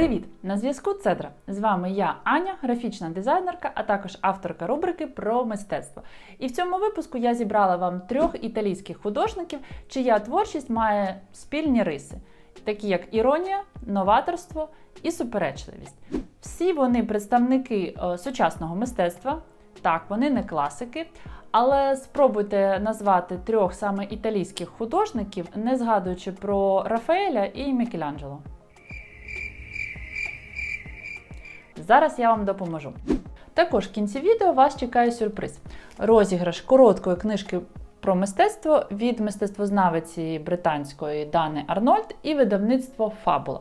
Привіт! На зв'язку Цедра. З вами я, Аня, графічна дизайнерка, а також авторка рубрики про мистецтво. І в цьому випуску я зібрала вам трьох італійських художників, чия творчість має спільні риси, такі як іронія, новаторство і суперечливість. Всі вони представники е, сучасного мистецтва. Так, вони не класики, але спробуйте назвати трьох саме італійських художників, не згадуючи про Рафаеля і Мікеланджело. Зараз я вам допоможу. Також в кінці відео вас чекає сюрприз: розіграш короткої книжки про мистецтво від мистецтвознавиці британської Дани Арнольд і видавництво Фабула.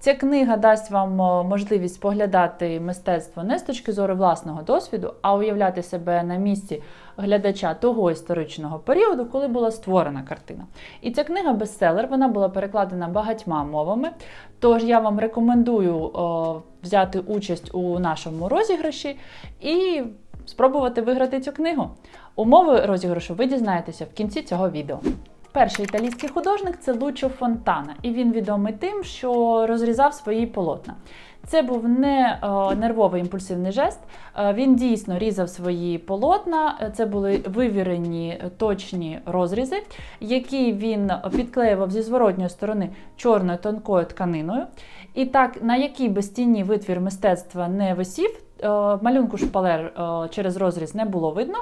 Ця книга дасть вам е, можливість споглядати мистецтво не з точки зору власного досвіду, а уявляти себе на місці глядача того історичного періоду, коли була створена картина. І ця книга бестселер, вона була перекладена багатьма мовами. Тож я вам рекомендую о, взяти участь у нашому розіграші і спробувати виграти цю книгу. Умови розіграшу ви дізнаєтеся в кінці цього відео. Перший італійський художник це Лучо Фонтана, і він відомий тим, що розрізав свої полотна. Це був не е, нервовий імпульсивний жест. Е, він дійсно різав свої полотна. Це були вивірені точні розрізи, які він підклеював зі зворотньої сторони чорною тонкою тканиною. І так, на якій би стіні витвір мистецтва не висів, е, малюнку шпалер е, через розріз не було видно,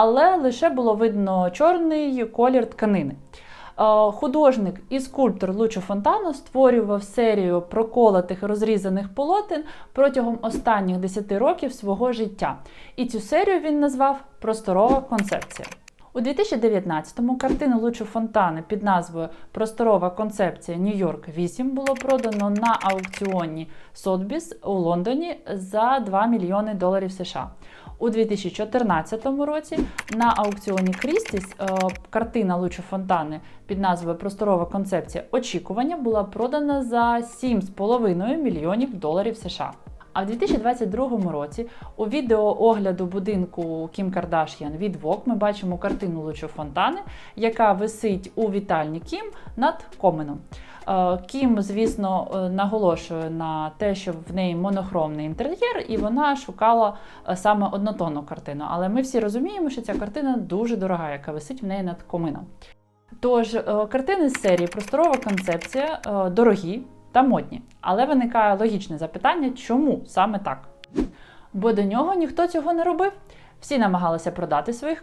але лише було видно чорний колір тканини. Е, Художник і скульптор Лучо Фонтано створював серію проколотих розрізаних полотен протягом останніх 10 років свого життя. І цю серію він назвав Просторова концепція. У 2019-му картину Лучо Фонтани під назвою Просторова концепція Нью-Йорк 8 було продано на аукціоні Сотбіс у Лондоні за 2 мільйони доларів США. У 2014 році на аукціоні Крістіс е, картина Лучо Фонтани під назвою Просторова концепція очікування була продана за 7,5 мільйонів доларів США. А в 2022 році у відео огляду будинку Кім Кардаш'ян від Vogue ми бачимо картину Лучо Фонтани, яка висить у вітальні Кім над коменом. Е, Кім, звісно, е, наголошує на те, що в неї монохромний інтер'єр, і вона шукала е, саме однотонну картину. Але ми всі розуміємо, що ця картина дуже дорога, яка висить в неї над комином. Тож, картини з серії Просторова концепція дорогі та модні. Але виникає логічне запитання, чому саме так? Бо до нього ніхто цього не робив. Всі намагалися продати свої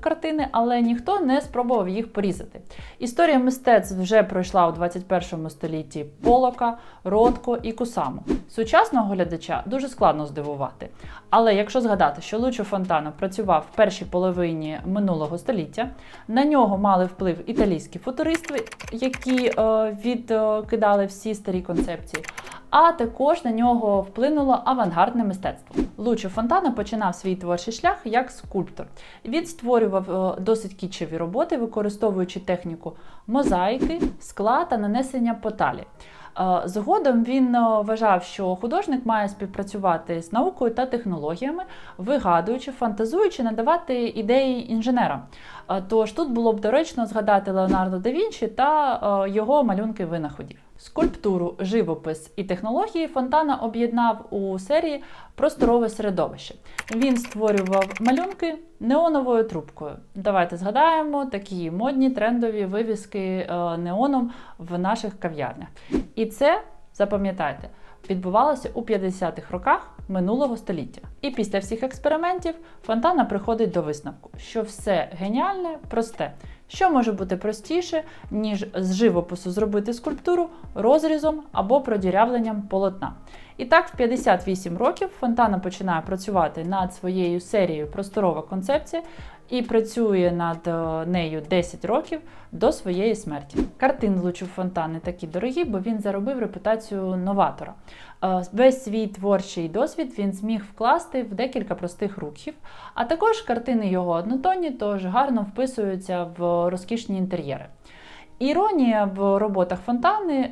картини, але ніхто не спробував їх порізати. Історія мистецтв вже пройшла у 21 столітті Полока, Ротко і Кусаму. Сучасного глядача дуже складно здивувати. Але якщо згадати, що Лучо Фонтано працював в першій половині минулого століття, на нього мали вплив італійські футуристи, які е, відкидали всі старі концепції а також на нього вплинуло авангардне мистецтво. Лучо Фонтана починав свій творчий шлях як скульптор. Він створював е, досить кічеві роботи, використовуючи техніку мозаїки, скла та нанесення поталі. Е, згодом він е, вважав, що художник має співпрацювати з наукою та технологіями, вигадуючи, фантазуючи, надавати ідеї інженера. Тож тут було б доречно згадати Леонардо да Вінчі та його малюнки винаходів. Скульптуру, живопис і технології Фонтана об'єднав у серії Просторове середовище. Він створював малюнки неоновою трубкою. Давайте згадаємо такі модні трендові вивіски е, неоном в наших кав'ярнях. І це запам'ятайте. Відбувалося у 50-х роках минулого століття. І після всіх експериментів Фонтана приходить до висновку, що все геніальне, просте, що може бути простіше, ніж з живопису зробити скульптуру розрізом або продірявленням полотна. І так, в 58 років Фонтана починає працювати над своєю серією Просторова концепція і працює над е, нею 10 років до своєї смерті. Картин Лучу Фонтани такі дорогі, бо він заробив репутацію новатора. Е, весь свій творчий досвід він зміг вкласти в декілька простих рухів, а також картини його однотонні, тож гарно вписуються в розкішні інтер'єри. Іронія в роботах фонтани, е,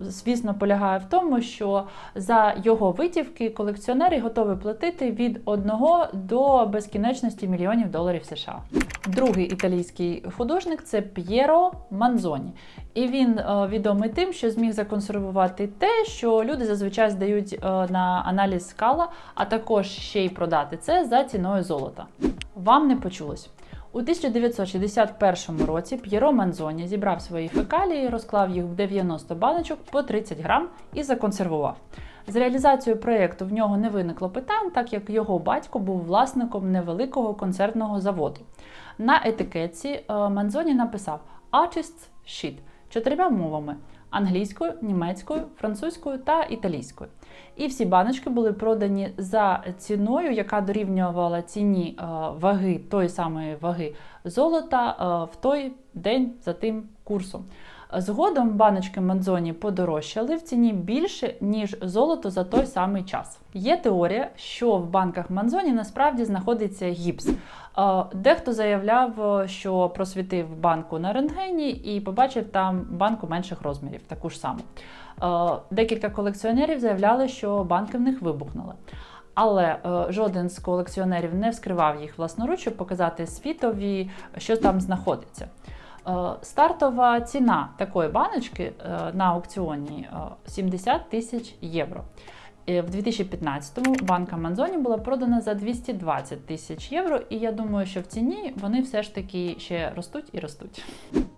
звісно, полягає в тому, що за його витівки колекціонери готові платити від 1 до безкінечності мільйонів доларів США. Другий італійський художник це П'єро Манзоні. І він е, відомий тим, що зміг законсервувати те, що люди зазвичай здають е, на аналіз скала, а також ще й продати це за ціною золота. Вам не почулось. У 1961 році П'єро Манзоні зібрав свої фекалії, розклав їх в 90 баночок по 30 грам і законсервував. З реалізацією проєкту в нього не виникло питань, так як його батько був власником невеликого концертного заводу. На етикетці е, Манзоні написав Artists Shit чотирма мовами англійською, німецькою, французькою та італійською. І всі баночки були продані за ціною, яка дорівнювала ціні е, ваги тої самої ваги золота е, в той день за тим курсом. Згодом баночки Манзоні подорожчали в ціні більше, ніж золото за той самий час. Є теорія, що в банках Манзоні насправді знаходиться гіпс. Дехто заявляв, що просвітив банку на рентгені і побачив там банку менших розмірів, таку ж саму. Декілька колекціонерів заявляли, що банки в них вибухнули. Але е, жоден з колекціонерів не вскривав їх власноруч, щоб показати світові, що там знаходиться. Е, Стартова ціна такої баночки е, на аукціоні е, 70 тисяч євро. Е, В 2015-му банка Манзоні була продана за 220 тисяч євро, і я думаю, що в ціні вони все ж таки ще ростуть і ростуть.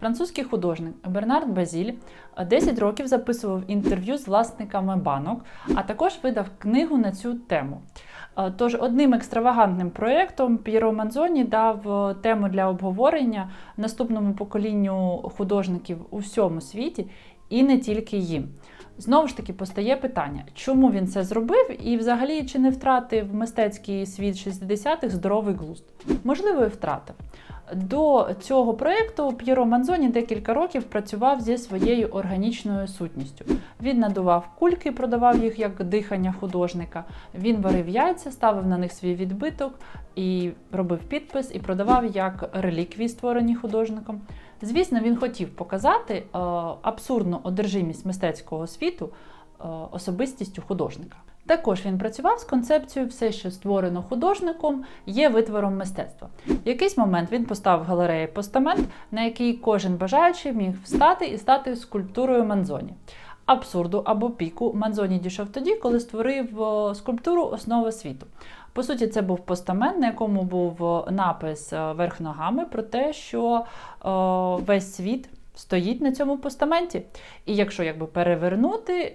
Французький художник Бернард Базіль 10 років записував інтерв'ю з власниками банок, а також видав книгу на цю тему. Е, Тож одним екстравагантним проєктом П'єро Манзоні дав е, тему для обговорення наступному поколінню художників у всьому світі і не тільки їм. Знову ж таки постає питання, чому він це зробив, і взагалі чи не втратив мистецький світ 60-х здоровий глузд? Можливо, і втратив. До цього проєкту П'єро Манзоні декілька років працював зі своєю органічною сутністю. Він надував кульки, продавав їх як дихання художника. Він варив яйця, ставив на них свій відбиток і робив підпис, і продавав як реліквії, створені художником. Звісно, він хотів показати е, абсурдну одержимість мистецького світу е, особистістю художника. Також він працював з концепцією все, що створено художником, є витвором мистецтва. В якийсь момент він поставив галереї постамент, на який кожен бажаючий міг встати і стати скульптурою Манзоні. Абсурду або піку Манзоні дійшов тоді, коли створив скульптуру Основа світу. По суті, це був постамент, на якому був напис е, верх ногами про те, що е, весь світ стоїть на цьому постаменті. І якщо якби перевернути е,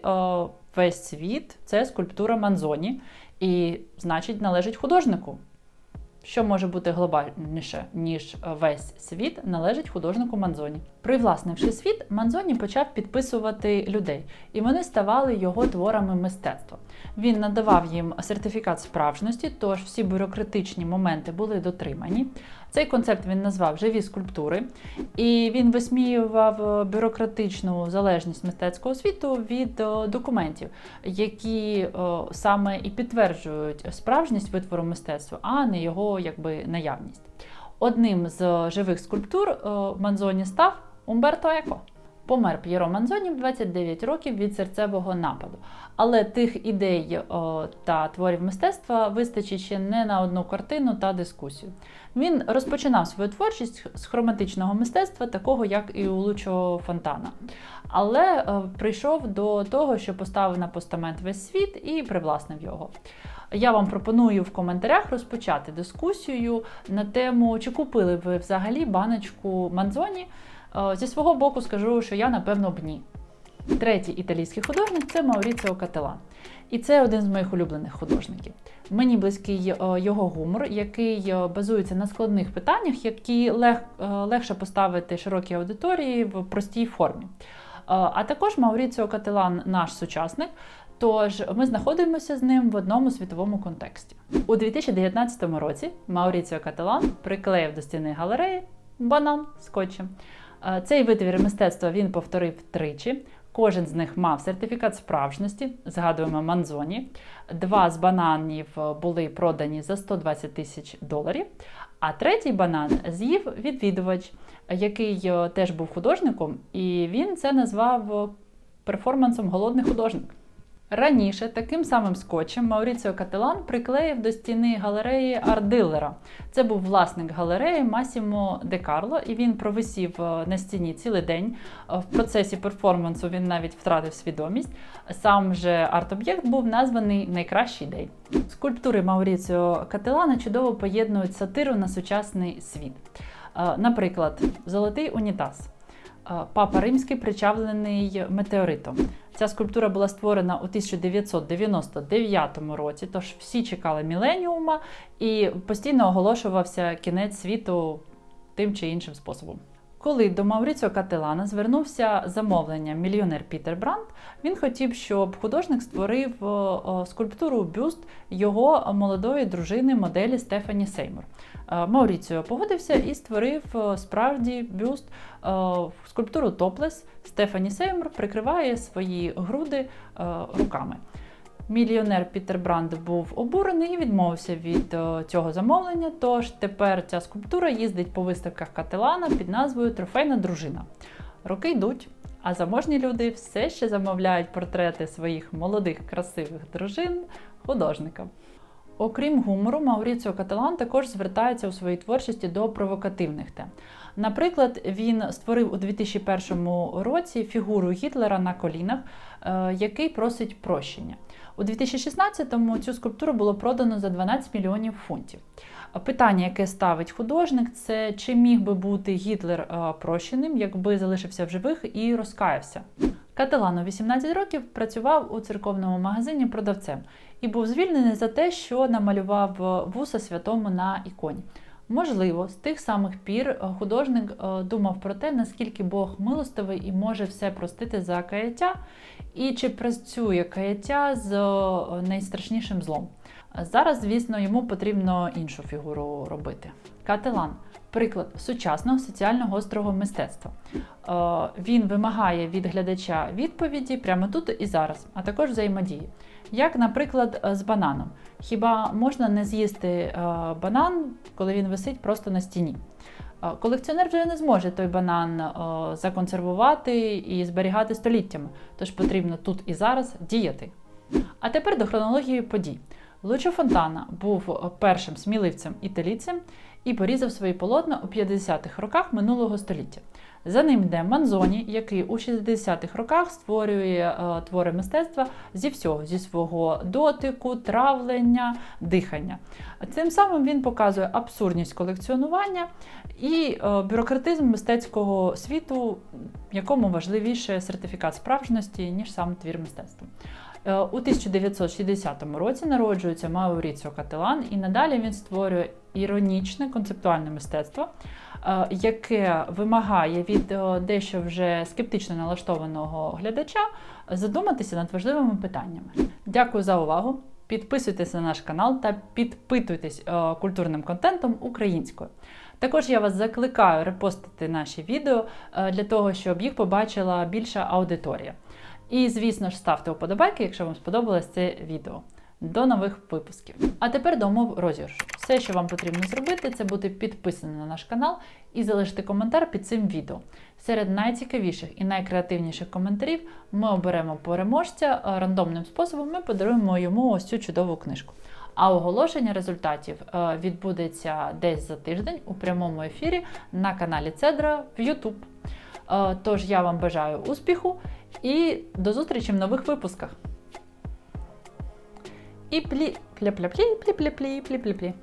весь світ, це скульптура Манзоні, і значить належить художнику. Що може бути глобальніше, ніж весь світ, належить художнику Манзоні. Привласнивши світ, Манзоні почав підписувати людей, і вони ставали його творами мистецтва. Він надавав їм сертифікат справжності, тож всі бюрократичні моменти були дотримані. Цей концепт він назвав живі скульптури, і він висміював бюрократичну залежність мистецького світу від е, документів, які е, саме і підтверджують справжність витвору мистецтва, а не його якби наявність. Одним з живих скульптур е, Манзоні став Умберто Еко. Помер П'єро Манзоні в 29 років від серцевого нападу. Але тих ідей о, та творів мистецтва вистачить ще не на одну картину та дискусію. Він розпочинав свою творчість з хроматичного мистецтва, такого як і у Лучо Фонтана. Але е, прийшов до того, що поставив на постамент весь світ і привласнив його. Я вам пропоную в коментарях розпочати дискусію на тему, чи купили ви взагалі баночку Манзоні. Е, Зі свого боку скажу, що я напевно б ні. Третій італійський художник це Мауріціо Кателан. І це один з моїх улюблених художників. Мені близький е, його гумор, який е, базується на складних питаннях, які лег, легше поставити широкій аудиторії в простій формі. А також Мауріціо Кателан наш сучасник. Тож ми знаходимося з ним в одному світовому контексті. У 2019 році Мауріціо Кателан приклеїв до стіни галереї банан скотчем. Е, Цей витвір мистецтва він повторив тричі. Кожен з них мав сертифікат справжності, згадуємо Манзоні. Два з бананів були продані за 120 тисяч доларів. А третій банан з'їв відвідувач, який е, теж був художником, і він це назвав е, перформансом Голодний художник. Раніше таким самим скотчем Мауріціо Кателан приклеїв до стіни галереї Ардилера. Це був власник галереї Масімо Де Карло, і він провисів е, на стіні цілий день. Е, В процесі перформансу він навіть втратив свідомість. Сам же арт-об'єкт був названий Найкращий день. Скульптури Мауріціо Кателана чудово поєднують сатиру на сучасний світ. Е, Наприклад, золотий унітаз. Е, Папа Римський причавлений метеоритом. Ця скульптура була створена у 1999 році, тож всі чекали міленіума і постійно оголошувався кінець світу тим чи іншим способом. Коли до Мауріціо Кателана звернувся замовлення мільйонер Пітер Бранд, він хотів, щоб художник створив е, скульптуру бюст його молодої дружини моделі Стефані Сеймур. Е, Мауріціо погодився і створив е, справді бюст е, скульптуру Топлес. Стефані Сеймур прикриває свої груди руками. Мільйонер Пітер Бранд був обурений і відмовився від цього замовлення. Тож тепер ця скульптура їздить по виставках Кателана під назвою Трофейна дружина. Роки йдуть, а заможні люди все ще замовляють портрети своїх молодих красивих дружин художникам. Окрім гумору, Мауріціо Кателан також звертається у своїй творчості до провокативних тем. Наприклад, він створив у 2001 році фігуру Гітлера на колінах, е, який просить прощення. У 2016-му цю скульптуру було продано за 12 мільйонів фунтів. Питання, яке ставить художник, це чи міг би бути Гітлер е, прощеним, якби залишився в живих і розкаявся. Кателано 18 років працював у церковному магазині продавцем і був звільнений за те, що намалював е, вуса святому на іконі. Можливо, з тих самих пір е, художник е, думав про те, наскільки Бог милостивий і може все простити за каяття, і чи працює каяття з найстрашнішим злом. Зараз, звісно, йому потрібно іншу фігуру робити. Кателан приклад сучасного соціально гострого мистецтва. Е, Він вимагає від глядача відповіді прямо тут і зараз, а також взаємодії. Як, наприклад, е, з бананом. Хіба можна не з'їсти е, банан, коли він висить просто на стіні? Колекціонер вже не зможе той банан законсервувати і зберігати століттями, тож потрібно тут і зараз діяти. А тепер до хронології подій. Лучо Фонтана був першим сміливцем італійцем і порізав свої полотна у 50-х роках минулого століття. За ним йде Манзоні, який у 60-х роках створює е, твори мистецтва зі всього, зі свого дотику, травлення, дихання. Цим самим він показує абсурдність колекціонування і е, бюрократизм мистецького світу, якому важливіше сертифікат справжності, ніж сам твір мистецтва. Е, У 1960 році народжується Мауріціо Кателан, і надалі він створює іронічне концептуальне мистецтво, е, яке вимагає від е, дещо вже скептично налаштованого глядача задуматися над важливими питаннями. Дякую за увагу! Підписуйтесь на наш канал та підпитуйтесь культурним контентом українською. Також я вас закликаю репостити наші відео для того, щоб їх побачила більша аудиторія. І, звісно ж, ставте вподобайки, якщо вам сподобалось це відео. До нових випусків. А тепер до умов розіграшу. Все, що вам потрібно зробити, це бути підписаним на наш канал і залишити коментар під цим відео. Серед найцікавіших і найкреативніших коментарів ми оберемо переможця рандомним способом. Ми подаруємо йому ось цю чудову книжку. А оголошення результатів е, відбудеться десь за тиждень у прямому ефірі на каналі Цедра в YouTube. Е, Тож я вам бажаю успіху і до зустрічі в нових випусках. І плі пля пля плі плі плі плі плі плі плі